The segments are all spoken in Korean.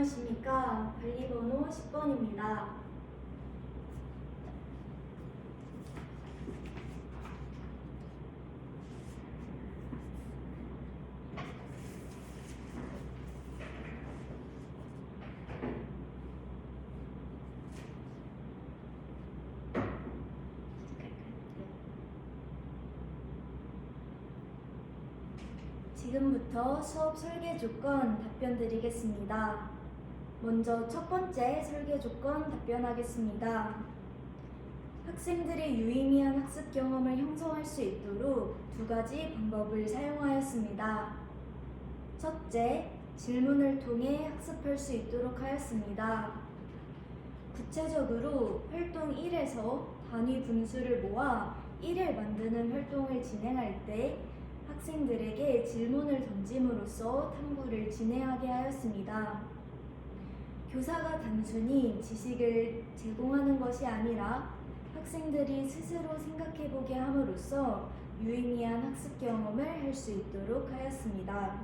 안녕하십니까. 관리번호 10번입니다. 지금부터 수업 설계 조건 답변 드리겠습니다. 먼저 첫 번째 설계 조건 답변하겠습니다. 학생들이 유의미한 학습 경험을 형성할 수 있도록 두 가지 방법을 사용하였습니다. 첫째, 질문을 통해 학습할 수 있도록 하였습니다. 구체적으로 활동 1에서 단위 분수를 모아 1을 만드는 활동을 진행할 때 학생들에게 질문을 던짐으로써 탐구를 진행하게 하였습니다. 교사가 단순히 지식을 제공하는 것이 아니라 학생들이 스스로 생각해보게 함으로써 유의미한 학습 경험을 할 수 있도록 하였습니다.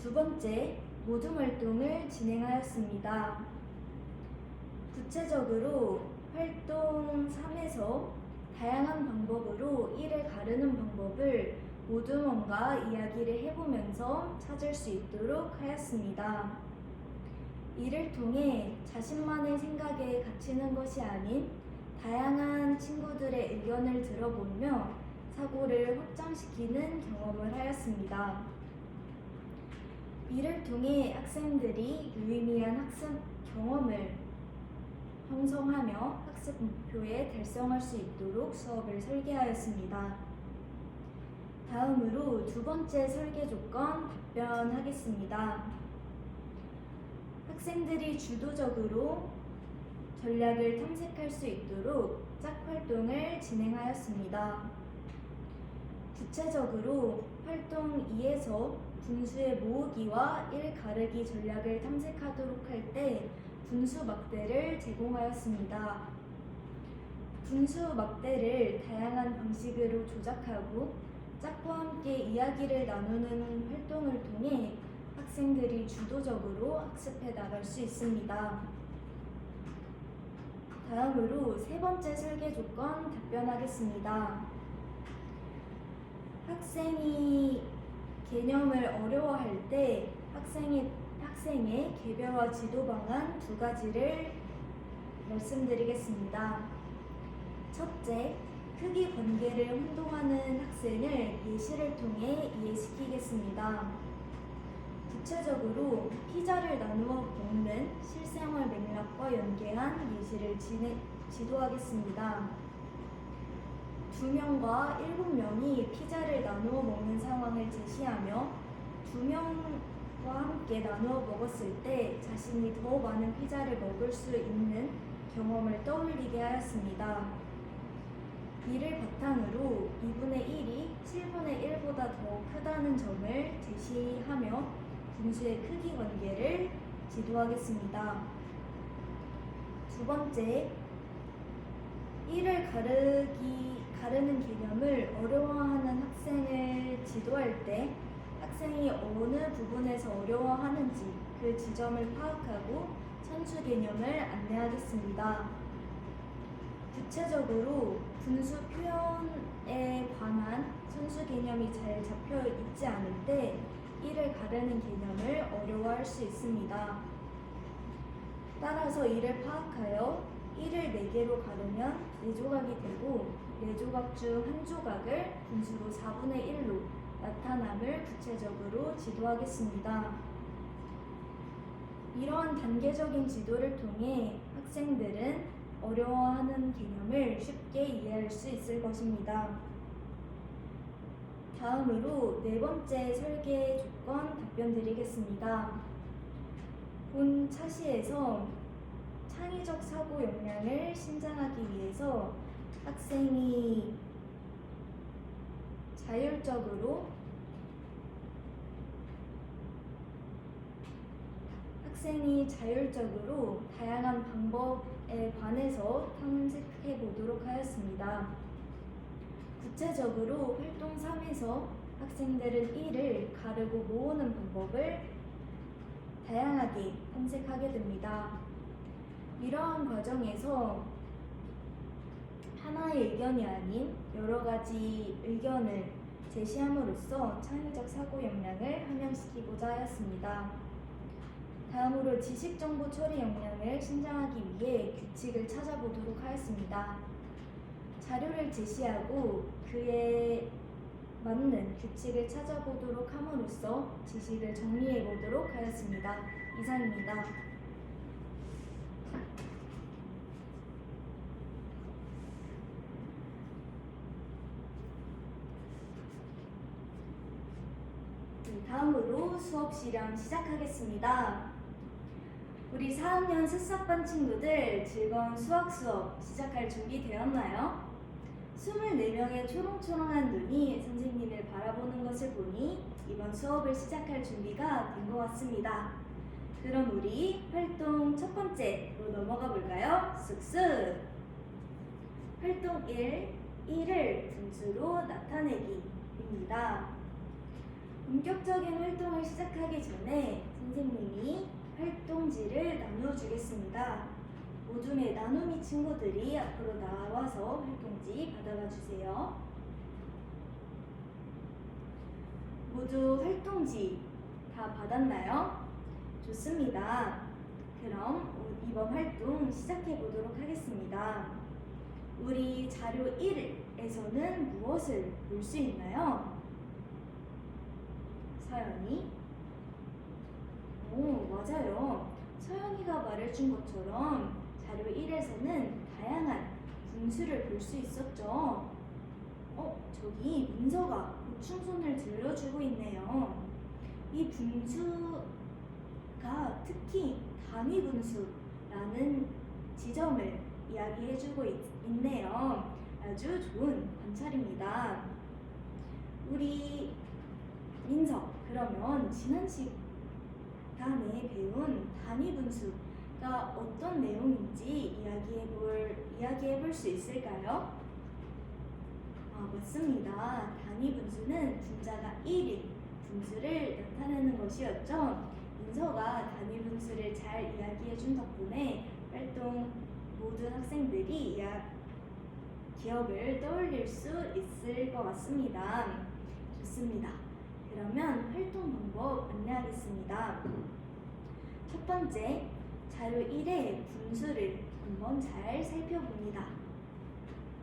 두 번째, 모둠 활동을 진행하였습니다. 구체적으로 활동 3에서 다양한 방법으로 이를 가르는 방법을 모두먼과 이야기를 해보면서 찾을 수 있도록 하였습니다. 이를 통해 자신만의 생각에 갇히는 것이 아닌 다양한 친구들의 의견을 들어보며 사고를 확장시키는 경험을 하였습니다. 이를 통해 학생들이 유의미한 학습 경험을 형성하며 학습 목표에 달성할 수 있도록 수업을 설계하였습니다. 다음으로 두 번째 설계 조건 답변하겠습니다. 학생들이 주도적으로 전략을 탐색할 수 있도록 짝 활동을 진행하였습니다. 구체적으로 활동 2에서 분수의 모으기와 1 가르기 전략을 탐색하도록 할 때 분수 막대를 제공하였습니다. 분수 막대를 다양한 방식으로 조작하고 짝과 함께 이야기를 나누는 활동을 통해 학생들이 주도적으로 학습해 나갈 수 있습니다. 다음으로 세 번째 설계 조건 답변하겠습니다. 학생이 개념을 어려워할 때 학생의, 학생의 개별화 지도 방안 두 가지를 말씀드리겠습니다. 첫째, 크기 관계를 혼동하는 학생을 예시를 통해 이해시키겠습니다. 구체적으로 피자를 나누어 먹는 실생활 맥락과 연계한 예시를 진해, 지도하겠습니다. 두 명과 일곱 명이 피자를 나누어 먹는 상황을 제시하며 두 명과 함께 나누어 먹었을 때 자신이 더 많은 피자를 먹을 수 있는 경험을 떠올리게 하였습니다. 이를 바탕으로 2분의 1이 7분의 1보다 더 크다는 점을 제시하며 분수의 크기 관계를 지도하겠습니다. 두 번째, 1을 가르기, 가르는 개념을 어려워하는 학생을 지도할 때 학생이 어느 부분에서 어려워하는지 그 지점을 파악하고 선수 개념을 안내하겠습니다. 구체적으로 분수 표현에 관한 선수 개념이 잘 잡혀 있지 않을 때 이를 가르는 개념을 어려워할 수 있습니다. 따라서 이를 파악하여 1을 4개로 가르면 4조각이 되고 4조각 중 한 조각을 분수로 4분의 1로 나타남을 구체적으로 지도하겠습니다. 이러한 단계적인 지도를 통해 학생들은 어려워하는 개념을 쉽게 이해할 수 있을 것입니다. 다음으로 네 번째 설계 조건 답변 드리겠습니다. 본 차시에서 창의적 사고 역량을 신장하기 위해서 학생이 자율적으로 학생이 자율적으로 다양한 방법에 관해서 탐색해 보도록 하였습니다. 구체적으로 활동 3에서 학생들은 1을 가르고 모으는 방법을 다양하게 탐색하게 됩니다. 이러한 과정에서 하나의 의견이 아닌 여러 가지 의견을 제시함으로써 창의적 사고 역량을 함양시키고자 하였습니다. 다음으로 지식 정보 처리 역량을 신장하기 위해 규칙을 찾아보도록 하였습니다. 자료를 제시하고 그에 맞는 규칙을 찾아보도록 함으로써 지식을 정리해 보도록 하였습니다. 이상입니다. 네, 다음으로 수업 실험 시작하겠습니다. 우리 4학년 새싹반 친구들 즐거운 수학 수업 시작할 준비 되었나요? 24명의 초롱초롱한 눈이 선생님을 바라보는 것을 보니 이번 수업을 시작할 준비가 된 것 같습니다. 그럼 우리 활동 첫 번째로 넘어가 볼까요? 쓱쓱! 활동 1, 1을 분수로 나타내기입니다. 본격적인 활동을 시작하기 전에 선생님이 활동지를 나눠주겠습니다. 모둠의 나눔이 친구들이 앞으로 나와서 활동 지 받아가 주세요. 모두 활동지 다 받았나요? 좋습니다. 그럼 이번 활동 시작해 보도록 하겠습니다. 우리 자료 1에서는 무엇을 볼 수 있나요? 서연이? 오, 맞아요. 서연이가 말해준 것처럼 자료 1에서는 다양한 분수를 볼 수 있었죠. 어, 저기 민서가 보충손을 들려주고 있네요. 이 분수가 특히 단위 분수라는 지점을 이야기해주고 있, 있네요. 아주 좋은 관찰입니다. 우리 민서, 그러면 지난 시간에 배운 단위 분수 가 어떤 내용인지 이야기해 볼 이야기해 볼 수 있을까요? 아, 맞습니다. 단위 분수는 분자가 1인 분수를 나타내는 것이었죠. 민서가 단위 분수를 잘 이야기해 준 덕분에 활동 모든 학생들이 이야, 기억을 떠올릴 수 있을 것 같습니다. 좋습니다. 그러면 활동 방법 안내하겠습니다. 첫 번째, 자료 1의 분수를 한번 잘 살펴봅니다.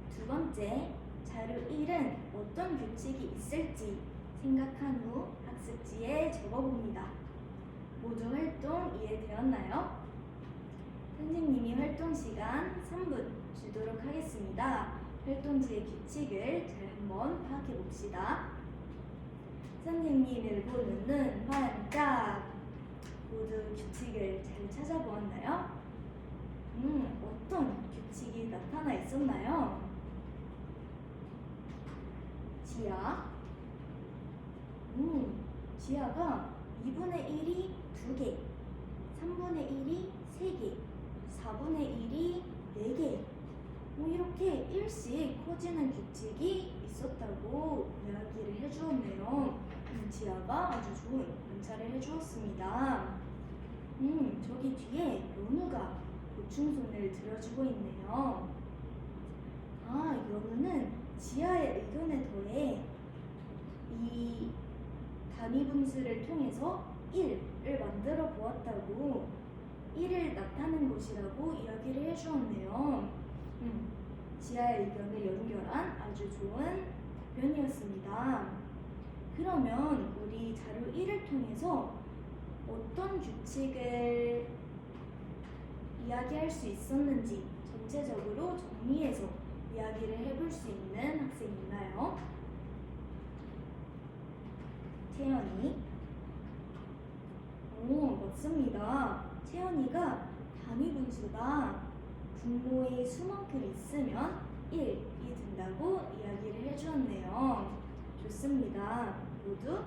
두 번째, 자료 1은 어떤 규칙이 있을지 생각한 후 학습지에 적어봅니다. 모두 활동 이해되었나요? 선생님이 활동 시간 3분 주도록 하겠습니다. 활동지의 규칙을 잘 한번 파악해 봅시다. 보는 눈 반짝 모두 규칙을 잘 찾아보았나요? 음, 어떤 규칙이 나타나 있었나요? 지하 음, 지하가 2분의 1이 2개 3분의 1이 3개 4분의 1이 4개 뭐 이렇게 1씩 커지는 규칙이 있었다고 이야기를 해주었네요. 음, 지아가 아주 좋은 관찰을 해주었습니다. 음, 저기 뒤에 연우가 보충손을 들어주고 있네요. 아, 연우는 지아의 의견에 더해 이 단위 분수를 통해서 1을 만들어 보았다고 1을 나타낸 것이라고 이야기를 해주었네요. 음, 지하의 의견을 연결한 아주 좋은 답변이었습니다. 그러면 우리 자료 1을 통해서 어떤 규칙을 이야기할 수 있었는지 전체적으로 정리해서 이야기를 해볼 수 있는 학생이 있나요? 채연이. 오, 맞습니다. 채연이가 단위 분수가 분모의 수만큼 있으면 1이 된다고 이야기를 해주었네요. 좋습니다. 모두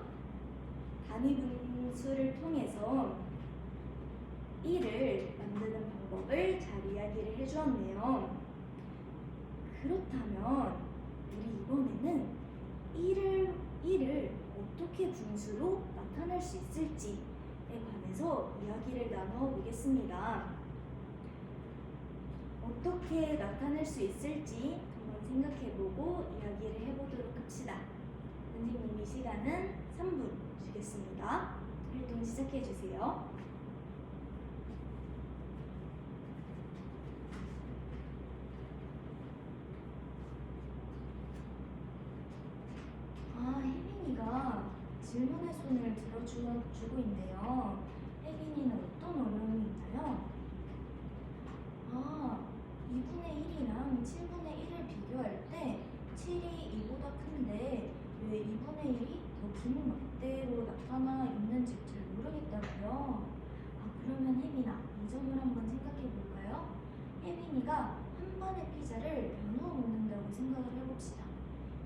단위 분수를 통해서 1을 만드는 방법을 잘 이야기를 해주었네요. 그렇다면 우리 이번에는 1을, 1을 어떻게 분수로 나타낼 수 있을지에 관해서 이야기를 나누어 보겠습니다. 어떻게 나타낼 수 있을지 한번 생각해보고 이야기를 해보도록 합시다. 선생님이 시간은 3분 주겠습니다. 활동 시작해 주세요. 아, 혜빈이가 질문의 손을 들어주고 있네요. 혜빈이는 어떤 어려움이 있나요? 아, 2분의 1이랑 7분의 1을 비교할 때 7이 2보다 큰데 왜 2분의 1이 더긴 막대로 나타나 있는지 잘 모르겠다고요. 아, 그러면 혜빈아, 이 점을 한번 생각해 볼까요? 혜빈이가 한 번의 피자를 나누어 먹는다고 생각을 해봅시다.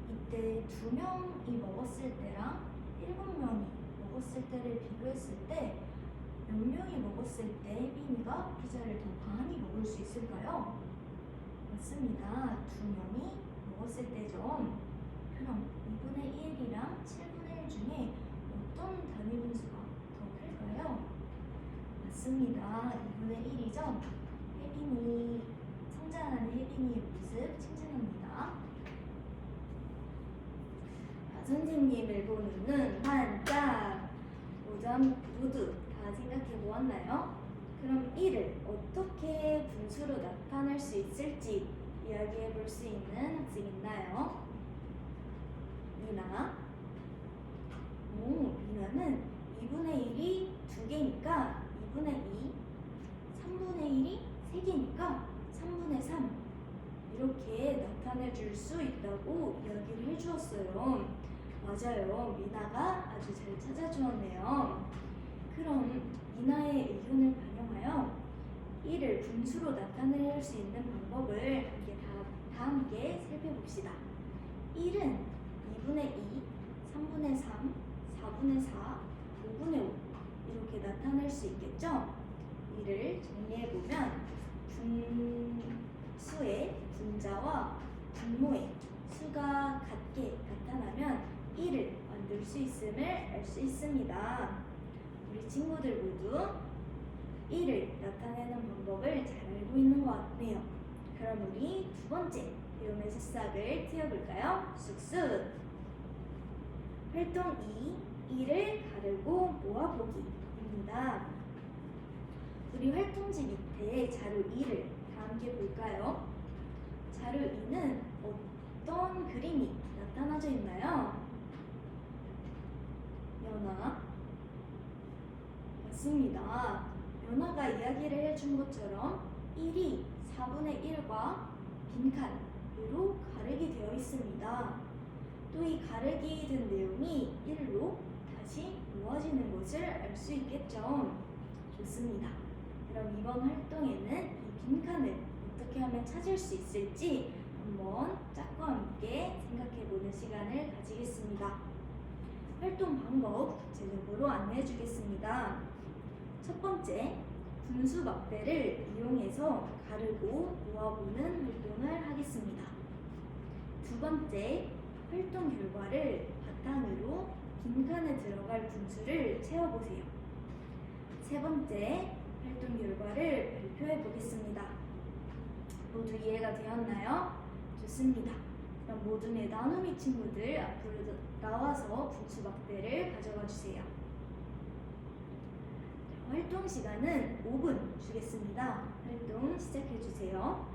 이때 두 명이 먹었을 때랑 일곱 명이 먹었을 때를 비교했을 때 몇 명이 먹었을 때 혜빈이가 피자를 더 많이 먹을 수 있을까요? 맞습니다. 두 명이 먹었을 때죠. 그럼 2분의 1이랑 7분의 1 중에 어떤 단위 분수가 더 클까요? 맞습니다. 2분의 1이죠. 혜빈이 성장하는 혜빈이의 모습 칭찬합니다. 자, 선생님을 보는 눈 반짝. 5점 모두 다 생각해 보았나요? 그럼 1을 어떻게 분수로 나타낼 수 있을지 이야기해 볼 수 있는 학생 있나요? 미나. 오, 미나는 2분의 1이 2개니까 2분의 2, 3분의 1이 3개니까 3분의 3 이렇게 나타내 줄 수 있다고 이야기를 해주었어요. 맞아요. 미나가 아주 잘 찾아주었네요. 그럼 미나의 의견을 반영하여 1을 분수로 나타낼 수 있는 방법을 함께 다, 다 함께 살펴봅시다. 1은 2분의 2, 3분의 3, 4분의 4, 5분의 5 이렇게 나타낼 수 있겠죠? 이를 정리해보면 분자와 분모의 수가 같게 나타나면 1을 만들 수 있음을 알 수 있습니다. 우리 친구들 모두 1을 나타내는 방법을 잘 알고 있는 것 같네요. 그럼 우리 두 번째 배움의 새싹을 튀어볼까요? 쑥쑥! 활동 2, 1을 가르고 모아보기입니다. 우리 활동지 밑에 자료 2를 다 함께 볼까요? 자료 2는 어떤 그림이 나타나져 있나요? 연아 맞습니다. 연아가 이야기를 해준 것처럼 1이 4분의 1과 빈칸으로 가르기 되어 있습니다. 또 이 가르기 된 내용이 1로 다시 모아지는 것을 알 수 있겠죠. 좋습니다. 그럼 이번 활동에는 이 빈칸을 어떻게 하면 찾을 수 있을지 한번 짝과 함께 생각해 보는 시간을 가지겠습니다. 활동 방법 구체적으로 안내해 주겠습니다. 첫 번째, 분수 막대를 이용해서 가르고 모아보는 활동을 하겠습니다. 두 번째, 활동 결과를 바탕으로 빈칸에 들어갈 분수를 채워보세요. 세 번째, 활동 결과를 발표해 보겠습니다. 모두 이해가 되었나요? 좋습니다. 그럼 내 나눔이 친구들 앞으로 나와서 분수 막대를 가져가 주세요. 자, 활동 시간은 5분 주겠습니다. 활동 시작해 주세요.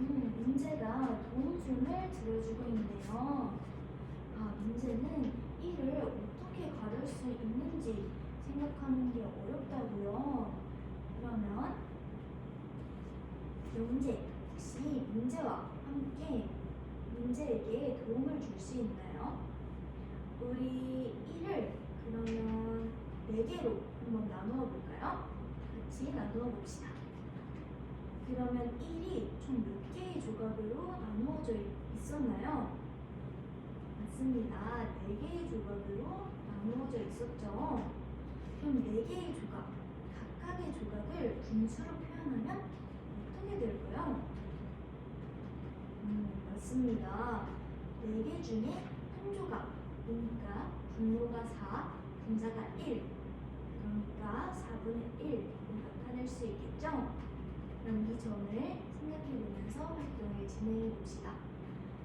음, 문제가 도움순을 들어주고 있네요. 아, 문제는 이를 어떻게 가를 수 있는지 생각하는 게 어렵다고요. 그러면 문제 혹시 문제와 함께 문제에게 도움을 줄 수 있나요? 우리 1을 그러면 4개로 한번 나누어 볼까요? 같이 나누어 봅시다. 그러면 1이 총 몇 개의 조각으로 나누어져 있- 있었나요? 맞습니다. 4개의 조각으로 나누어져 있었죠. 그럼 4개의 조각, 각각의 조각을 분수로 표현해 사용하면 어떻게 될까요? 음, 맞습니다. 4개 중에 한 조각이니까 분모가 4, 분자가 1. 그러니까 4분의 1을 나타낼 수 있겠죠? 그럼 이 점을 생각해 보면서 활동을 진행해 봅시다.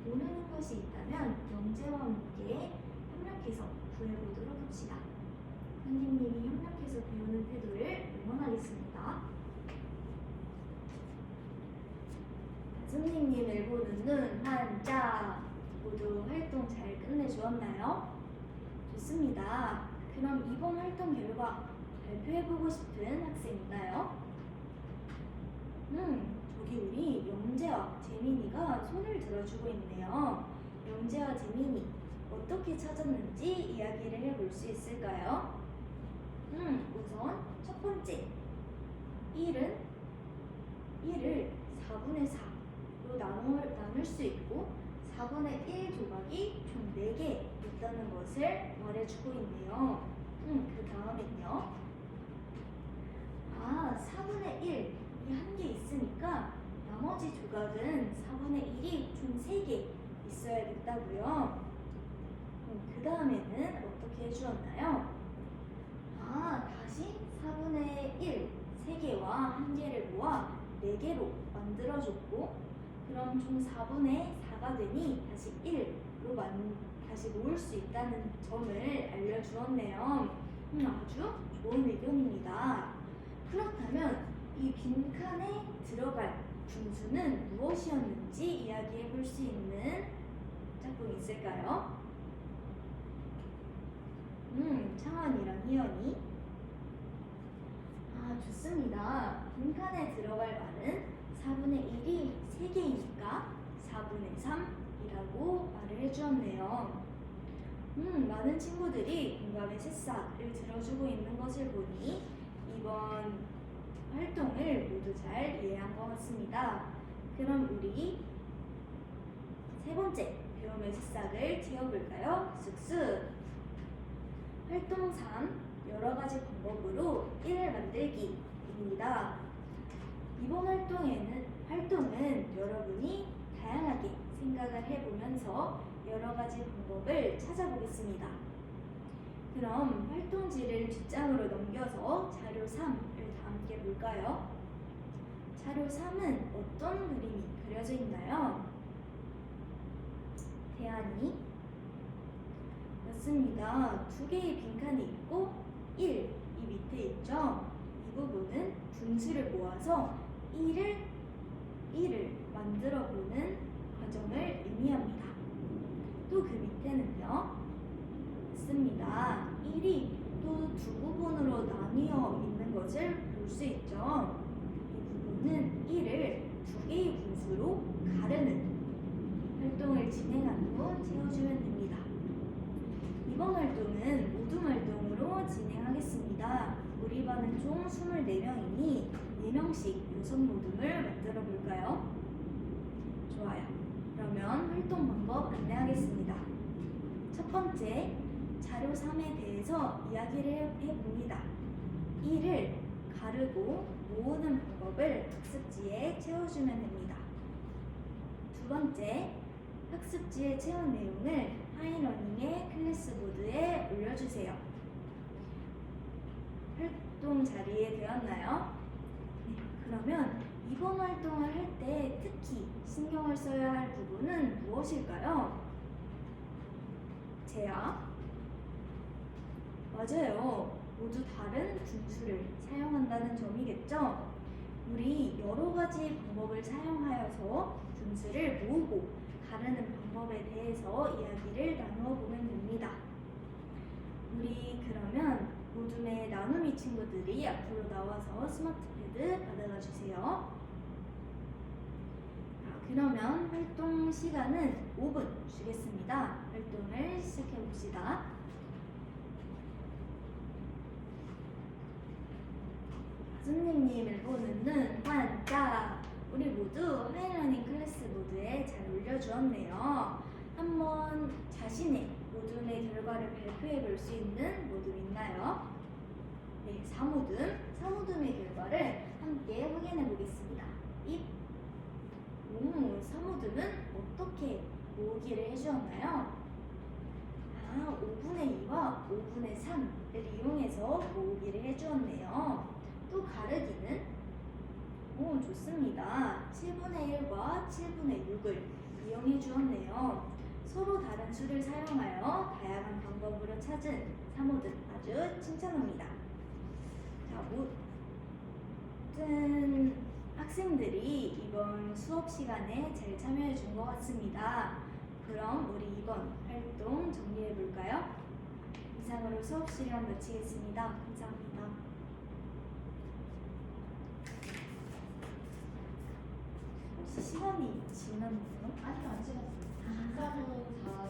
모르는 것이 있다면 영재와 함께 협력해서 구해보도록 합시다. 선생님이 협력해서 배우는 태도를 응원하겠습니다. 선생님 눈, 한자 모두 활동 잘 끝내주었나요? 좋습니다. 그럼 이번 활동 결과 발표해보고 싶은 학생 있나요? 음, 저기 우리 영재와 재민이가 손을 들어주고 있네요. 영재와 재민이 어떻게 찾았는지 이야기를 해볼 수 있을까요? 음, 우선 첫 번째 1은 1을 4분의 4로 나눌, 나눌 수 있고 4분의 1 조각이 총 4개 있다는 것을 말해주고 있네요. 음, 그 다음엔요. 아, 4분의 1. 이 한 개 있으니까 나머지 조각은 4분의 1이 총 3개 있어야겠다고요. 음, 그 다음에는 어떻게 해주었나요? 아, 다시 4분의 1, 3개와 1개를 모아 4개로 만들어줬고 그럼 총 4분의 4가 되니 다시 1로 만, 다시 모을 수 있다는 점을 알려주었네요. 음, 아주 좋은 의견입니다. 그렇다면 이 빈칸에 들어갈 분수는 무엇이었는지 이야기해 볼 수 있는 짝꿍이 있을까요? 음, 창원이랑 희연이. 아, 좋습니다. 빈칸에 들어갈 말은 4분의 1이 3개이니까 4분의 3이라고 말을 해주었네요. 음, 많은 친구들이 공감의 새싹을 들어주고 있는 것을 보니 이번 활동을 모두 잘 이해한 것 같습니다. 그럼 우리 세 번째 배움의 새싹을 튀어볼까요? 쓱쓱! 활동 3 여러 가지 방법으로 1을 만들기입니다. 이번 활동에는 활동은 여러분이 다양하게 생각을 해보면서 여러 가지 방법을 찾아보겠습니다. 그럼 활동지를 뒷장으로 넘겨서 자료 3을 다 함께 볼까요? 자료 3은 어떤 그림이 그려져 있나요? 대안이 맞습니다. 두 개의 빈칸이 있고 1, 이 밑에 있죠? 이 부분은 분수를 모아서 1을 1을 만들어 보는 과정을 의미합니다. 또 그 밑에는요. 맞습니다. 1이 또 두 부분으로 나뉘어 있는 것을 볼 수 있죠. 이 부분은 1을 두 개의 분수로 가르는 활동을 진행한 후 채워주면 됩니다. 이번 활동은 모둠 활동으로 진행하겠습니다. 우리 반은 총 24명이니 4명씩 요선 모둠을 만들어 볼까요? 좋아요. 그러면 활동 방법 안내하겠습니다. 첫 번째, 자료 3에 대해서 이야기를 해- 해봅니다. 1을 가르고 모으는 방법을 학습지에 채워주면 됩니다. 두 번째, 학습지에 채운 내용을 하이러닝의 클래스보드에 올려주세요. 활동 자리에 되었나요? 네, 그러면 이번 활동을 할 때 특히 신경을 써야 할 부분은 무엇일까요? 제야? 맞아요. 모두 다른 분수를 사용한다는 점이겠죠? 우리 여러 가지 방법을 사용하여서 분수를 모으고 가르는 방법에 대해서 이야기를 나누어 보면 됩니다. 우리 그러면 모둠의 나눔이 친구들이 앞으로 나와서 스마트 패드 받아가 주세요. 자, 그러면 활동 시간은 5분 주겠습니다. 활동을 시작해 봅시다. 선생님을 보는 눈 반짝 우리 모두 하이러닝 클래스 모드에 잘 올려주었네요. 한번 자신의 모둠의 결과를 발표해 볼 수 있는 모둠 있나요? 네, 사모듬, 사모듬의 결과를 함께 확인해 보겠습니다. 입. 오, 사모듬은 어떻게 모으기를 해주었나요? 아, 5분의 2와 5분의 3을 이용해서 모으기를 해주었네요. 또 가르기는? 오, 좋습니다. 7분의 1과 7분의 6을 이용해 주었네요. 서로 다른 수를 사용하여 다양한 방법으로 찾은 사모들 아주 칭찬합니다. 자, 모든 학생들이 이번 수업 시간에 잘 참여해 준 것 같습니다. 그럼 우리 이번 활동 정리해 볼까요? 이상으로 수업 시간 마치겠습니다. 감사합니다. 혹시 시간이 지났나요? 아직 안 지났어요. 4분 4